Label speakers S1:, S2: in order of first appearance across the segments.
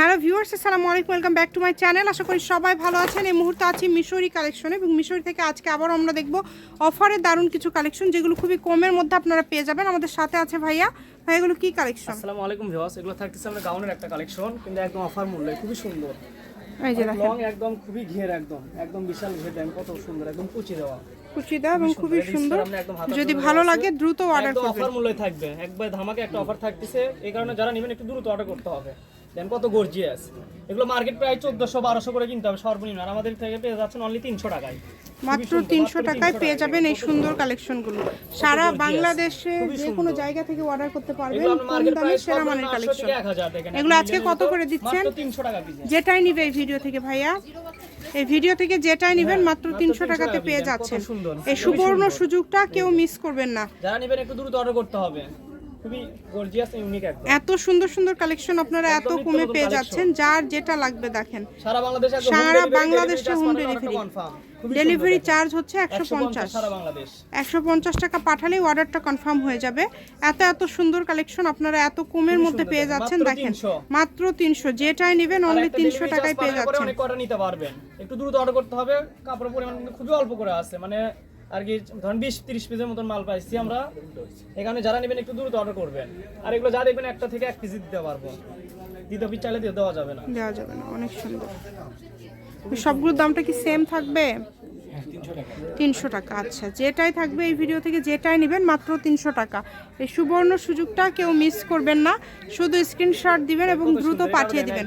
S1: Hello viewers আসসালামু আলাইকুম welcome back to my channel. আশা করি সবাই ভালো আছেন। এই মুহূর্তে আছি মিশরি কালেকশন এবং মিশরি থেকে আজকে আবার আমরা দেখব অফারের দারুণ কিছু কালেকশন যেগুলো খুবই কমের মধ্যে আপনারা পেয়ে যাবেন। আমাদের সাথে আছে ভাইয়া। ভাই এগুলো কি কালেকশন?
S2: আসসালামু আলাইকুম ভিউয়ার্স এগুলো থাকতেছে আমাদের গাউনের একটা কালেকশন কিন্তু একদম অফার মূল্যে খুবই সুন্দর।
S1: এই যে দেখেন।
S2: লং একদম খুবই ঘের একদম একদম বিশাল ঘের দেন কত সুন্দর একদম কুচি দেওয়া।
S1: কুচিদা এবং খুবই
S2: সুন্দর।
S1: যদি ভালো লাগে দ্রুত অর্ডার করবেন।
S2: অফার মূল্যে থাকবে। একবার ধামাকে একটা অফার থাকতেছে এই কারণে যারা নেবেন একটু দ্রুত অর্ডার করতে হবে। দেন কত গর্জিয়াস এগুলো মার্কেট প্রায় চোদ্দশো বারোশো করে কিনতে হবে সর্বনিম্ন। আর আমাদের থেকে পেয়ে যাচ্ছেন অনলি তিনশো টাকায়।
S1: মাত্র তিনশো টাকায় পেয়ে যাবেন এই সুন্দর কালেকশনগুলো সারা বাংলাদেশে যে কোনো জায়গা থেকে অর্ডার করতে পারবেন কম দামে সেরা মানের কালেকশন এগুলো আজকে কত করে দিচ্ছেন? যেটাই নিবে এই ভিডিও থেকে ভাইয়া। এই ভিডিও থেকে যেটাই নিবেন মাত্র তিনশো টাকাতে পেয়ে যাচ্ছেন। এই সুবর্ণ সুযোগটা কেউ মিস করবেন না।
S2: যারা নেবেন একটু দ্রুত অর্ডার করতে হবে। খুবই গর্জিয়াস ইউনিক একদম।
S1: এত সুন্দর সুন্দর কালেকশন আপনারা এত কমে পেয়ে যাচ্ছেন যার যেটা লাগবে দেখেন।
S2: সারা বাংলাদেশে
S1: সারা
S2: confirm। খুবই
S1: ডেলিভারি চার্জ হচ্ছে একশো পঞ্চাশ একশো পঞ্চাশ টাকা পাঠালেই অর্ডারটা কনফার্ম হয়ে যাবে। এত এত সুন্দর কালেকশন আপনারা এত কমের মধ্যে পেয়ে যাচ্ছেন দেখেন। মাত্র তিনশো। যেটাই নেবেন অনলি তিনশো টাকায় পেয়ে যাচ্ছেন।
S2: অনেক নিতে পারবেন। একটু দ্রুত অর্ডার করতে হবে কাপড়ের পরিমাণ কিন্তু খুবই অল্প করে আছে। মানে আর কি, ধরেন বিশ, তিরিশ পিসের মতন মাল পাইছি আমরা। এখানে যারা নেবেন একটু দ্রুত অর্ডার করবেন। আর এগুলো যা দেখবেন একটা থেকে এক কেজি দিতে পারব। দ্বিতীয় পিস চাইলে দিয়ে দেওয়া যাবে না।
S1: দেওয়া যাবে না, অনেক সুন্দর। সবগুলোর দামটা কি সেম থাকবে? তিনশো টাকা। আচ্ছা। যেটাই থাকবে এই ভিডিও থেকে যেটাই নেবেন মাত্র তিনশো টাকা। এই সুবর্ণ সুযোগটা কেউ মিস করবেন না। শুধু স্ক্রিনশট দিবেন এবং দ্রুত পাঠিয়ে দিবেন।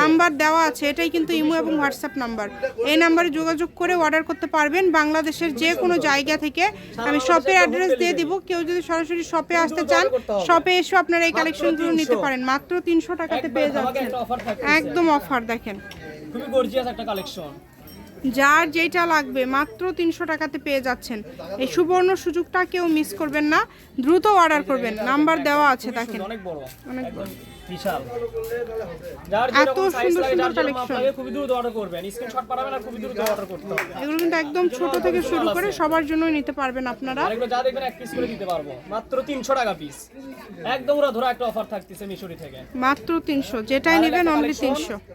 S1: নাম্বার দেওয়া আছে এটাই কিন্তু ইমো এবং হোয়াটসঅ্যাপ নাম্বার। এই নাম্বারে যোগাযোগ করে অর্ডার করতে পারবেন বাংলাদেশের যে কোনো জায়গা থেকে। আমি শপের অ্যাড্রেস দিয়ে দিব। কেউ যদি সরাসরি শপে আসতে চান শপে এসে আপনারা এই কালেকশনগুলো নিতে পারেন। মাত্র তিনশো টাকাতে পেয়ে যাচ্ছেন। একদম অফার দেখেন।
S2: খুবই গর্জিয়াস একটা কালেকশন
S1: যার যেটা লাগবে মাত্র তিনশো টাকাতে পেয়ে যাচ্ছেন। এই সুবর্ণ সুযোগটা কেউ মিস করবেন না দ্রুত অর্ডার করবেন। নাম্বার দেওয়া আছে দেখেন।
S2: অনেক বড়।
S1: অনেক
S2: একদম বিশাল।
S1: এত সুন্দর সুন্দর
S2: যেরকম মাপ
S1: collection।
S2: লাগে খুবই দ্রুত অর্ডার করবেন। স্ক্রিনশট পাঠাবেন আর খুবই দ্রুত অর্ডার করতে হবে।
S1: এগুলো কিন্তু একদম ছোট থেকে শুরু করে সবার জন্যই নিতে পারবেন আপনারা।
S2: এগুলো যা দেখবেন এক পিস করে দিতে পারব। মাত্র তিনশো টাকা পিস একদম ওরা ধরো একটা অফার থাকতেছে মিশরি থেকে।
S1: মাত্র তিনশো। যেটাই নেবেন অনলি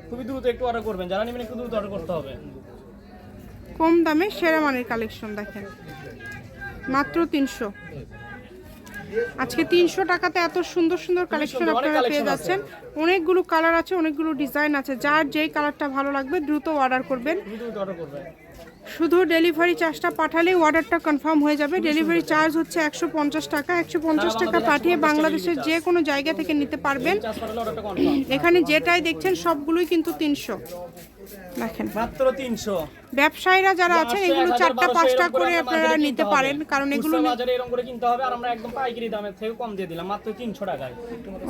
S2: খুবই দ্রুত একটু অর্ডার করবেন। যারা নেবেন একটু দ্রুত অর্ডার করতে হবে।
S1: কম দামে সেরা মানের কালেকশন দেখেন। মাত্র তিনশো। আজকে তিনশো টাকাতে এত সুন্দর সুন্দর কালেকশন আপনারা পেয়ে যাচ্ছেন। অনেকগুলো কালার আছে অনেকগুলো ডিজাইন আছে। যার যেই কালারটা ভালো লাগবে দ্রুত অর্ডার করবেন। শুধু ডেলিভারি চার্জটা পাঠালেই অর্ডারটা কনফার্ম হয়ে যাবে। ডেলিভারি চার্জ হচ্ছে একশো পঞ্চাশ টাকা। একশো পঞ্চাশ টাকা পাঠিয়ে বাংলাদেশের যে কোনো জায়গা থেকে নিতে পারবেন। এখানে যেটাই দেখছেন সবগুলোই কিন্তু তিনশো। দেখেন।
S2: মাত্র তিনশো।
S1: ব্যবসায়ীরা যারা আছেন এগুলো চারটা পাঁচটা করে আপনারা নিতে পারেন কারণ এগুলো
S2: এরকম করে কিনতে হবে। আর আমরা একদম পাইকারি দামের থেকে কম দিয়ে দিলাম। মাত্র তিনশো টাকায়।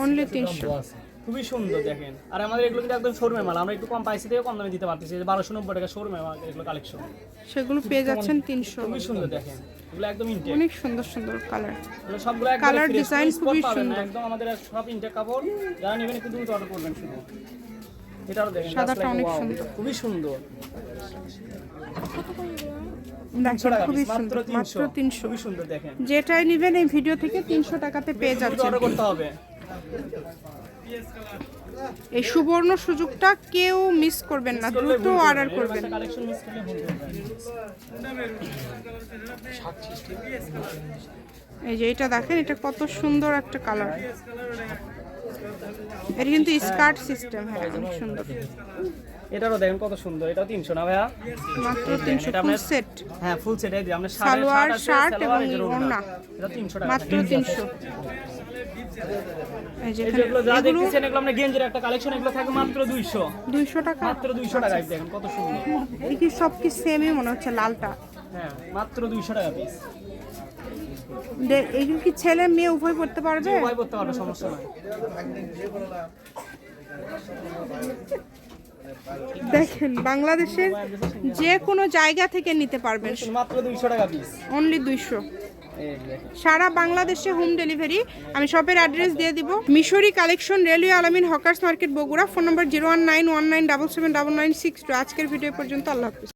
S1: অনলি তিনশো।
S2: খুবই সুন্দর দেখেন। আর আমাদের এগুলো কিন্তু একদম শোরুমে মাল। আমরা একটু কম পাইছি থেকে কম দামে দিতে পারতেছি। যে বারোশো নব্বই টাকা শোরুমে মাল এগুলো কালেকশন
S1: সেগুলো পেয়ে যাচ্ছেন তিনশো।
S2: খুবই সুন্দর দেখেন। এগুলো একদম ইনটেক
S1: অনেক সুন্দর সুন্দর কালার
S2: সবগুলো
S1: Colour design খুবই সুন্দর।
S2: একদম আমাদের সব ইনটেক কাপড়। যারা নেবেন একটু দ্রুত অর্ডার করবেন শুধু। এটাও দেখেন
S1: সাদাটা অনেক সুন্দর।
S2: খুবই সুন্দর।
S1: যেটাই নিবেন এই ভিডিও থেকে তিনশো টাকাতে পেয়ে যাচ্ছেন।
S2: করতে হবে।
S1: এই সুবর্ণ সুযোগটা কেউ মিস করবেন না দ্রুত অর্ডার করবেন। এই যে এটা দেখেন এটা কত সুন্দর একটা কালার এটা কিন্তু স্কার্ট সিস্টেম হ্যাঁ অনেক সুন্দর।
S2: এটারও দেখেন কত সুন্দর এটা 300 না ভাইয়া?
S1: মাত্র
S2: 300
S1: ফুল সেট
S2: হ্যাঁ ফুল সেট এই যে আমরা হ্যাঁ,
S1: সালোয়ার শার্ট এবং ওড়না।
S2: এটা 300 টাকা।
S1: মাত্র
S2: 300 মাত্র
S1: টাকা।
S2: মাত্র
S1: টাকা সব মনে হচ্ছে লালটা?
S2: হ্যাঁ, মাত্র 200 টাকা
S1: কি ছেলে মেয়ে উভয় পড়তে পারবে?
S2: উভয় পড়তে পারবে সমস্যা
S1: দেখেন বাংলাদেশের যে কোনো জায়গা থেকে নিতে পারবেন।
S2: মাত্র 200 টাকা পিস
S1: অনলি
S2: 200
S1: সারা বাংলাদেশে হোম ডেলিভারি। আমি শপের অ্যাড্রেস দিয়ে দিব। Mishri collection railway Alamin hawkers market Bogura, phone number zero one nine one nine double seven double nine six two. আজকের ভিডিও পর্যন্ত আল্লাহ হাফিজ।